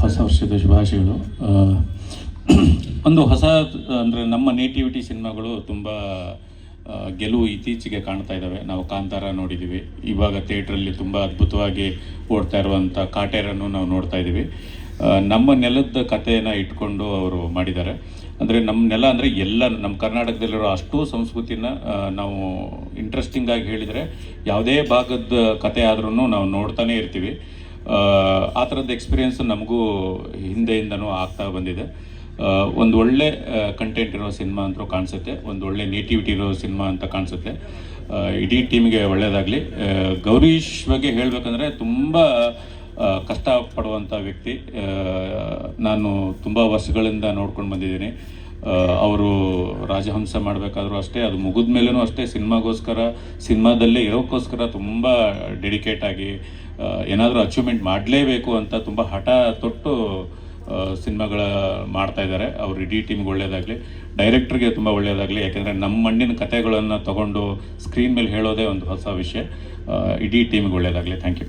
ಹೊಸ ವರ್ಷದ ಶುಭಾಶಯಗಳು. ಒಂದು ಹೊಸ, ಅಂದರೆ ನಮ್ಮ ನೇಟಿವಿಟಿ ಸಿನಿಮಾಗಳು ತುಂಬ ಗೆಲುವು ಇತ್ತೀಚೆಗೆ ಕಾಣ್ತಾ ಇದ್ದಾವೆ ನಾವು ಕಾಂತಾರ ನೋಡಿದ್ದೀವಿ ಇವಾಗ ಥಿಯೇಟ್ರಲ್ಲಿ ತುಂಬ ಅದ್ಭುತವಾಗಿ ಓಡ್ತಾ ಇರುವಂಥ ಕಾಟೇರನ್ನು ನಾವು ನೋಡ್ತಾ ಇದ್ದೀವಿ. ನಮ್ಮ ನೆಲದ ಕಥೆಯನ್ನು ಇಟ್ಕೊಂಡು ಅವರು ಮಾಡಿದ್ದಾರೆ. ಅಂದರೆ ನಮ್ಮ ನೆಲ ಅಂದರೆ ಎಲ್ಲ, ನಮ್ಮ ಕರ್ನಾಟಕದಲ್ಲಿರೋ ಅಷ್ಟೂ ಸಂಸ್ಕೃತಿನ ನಾವು ಇಂಟ್ರೆಸ್ಟಿಂಗಾಗಿ ಹೇಳಿದರೆ ಯಾವುದೇ ಭಾಗದ ಕತೆ ಆದ್ರೂ ನಾವು ನೋಡ್ತಾನೇ ಇರ್ತೀವಿ. ಆ, ಥರದ ಎಕ್ಸ್ಪೀರಿಯೆನ್ಸ್ ನಮಗೂ ಹಿಂದೆಯಿಂದನೂ ಆಗ್ತಾ ಬಂದಿದೆ. ಒಂದು ಒಳ್ಳೆ ಕಂಟೆಂಟ್ ಇರೋ ಸಿನಿಮಾ ಅಂತ ಕಾಣಿಸುತ್ತೆ. ಒಂದು ಒಳ್ಳೆ ನೇಟಿವಿಟಿ ಇರೋ ಸಿನಿಮಾ ಅಂತ ಕಾಣಿಸುತ್ತೆ. ಇಡೀ ಟೀಮ್ಗೆ ಒಳ್ಳೆಯದಾಗಲಿ ಗೌರೀಶ್ ಬಗ್ಗೆ ಹೇಳಬೇಕಂದ್ರೆ ತುಂಬ ಕಷ್ಟ ಕಷ್ಟಪಡುವಂಥ ವ್ಯಕ್ತಿ. ನಾನು ತುಂಬ ವರ್ಷಗಳಿಂದ ನೋಡ್ಕೊಂಡು ಬಂದಿದ್ದೀನಿ. ಅವರು ರಾಜಹಂಸ ಮಾಡಬೇಕಾದ್ರೂ ಅಷ್ಟೇ, ಅದು ಮುಗಿದ ಮೇಲೂ ಅಷ್ಟೇ ಸಿನಿಮಾಗೋಸ್ಕರ, ಸಿನಿಮಾದಲ್ಲೇ ಇರೋಕ್ಕೋಸ್ಕರ ತುಂಬ ಡೆಡಿಕೇಟ್ ಆಗಿ ಏನಾದರೂ ಅಚೀವ್ಮೆಂಟ್ ಮಾಡಲೇಬೇಕು ಅಂತ ತುಂಬ ಹಠ ತೊಟ್ಟು ಸಿನಿಮಾಗಳ ಮಾಡ್ತಾ ಇದ್ದಾರೆ. ಅವ್ರ ಇಡೀ ಟೀಮ್ಗೆ ಒಳ್ಳೆಯದಾಗಲಿ ಡೈರೆಕ್ಟ್ರಿಗೆ ತುಂಬ ಒಳ್ಳೆಯದಾಗಲಿ ಯಾಕೆಂದರೆ ನಮ್ಮ ಮಣ್ಣಿನ ಕಥೆಗಳನ್ನು ತಗೊಂಡು ಸ್ಕ್ರೀನ್ ಮೇಲೆ ಹೇಳೋದೇ ಒಂದು ಹೊಸ ವಿಷಯ. ಇಡೀ ಟೀಮ್ಗೆ ಒಳ್ಳೆಯದಾಗಲಿ ಥ್ಯಾಂಕ್ ಯು.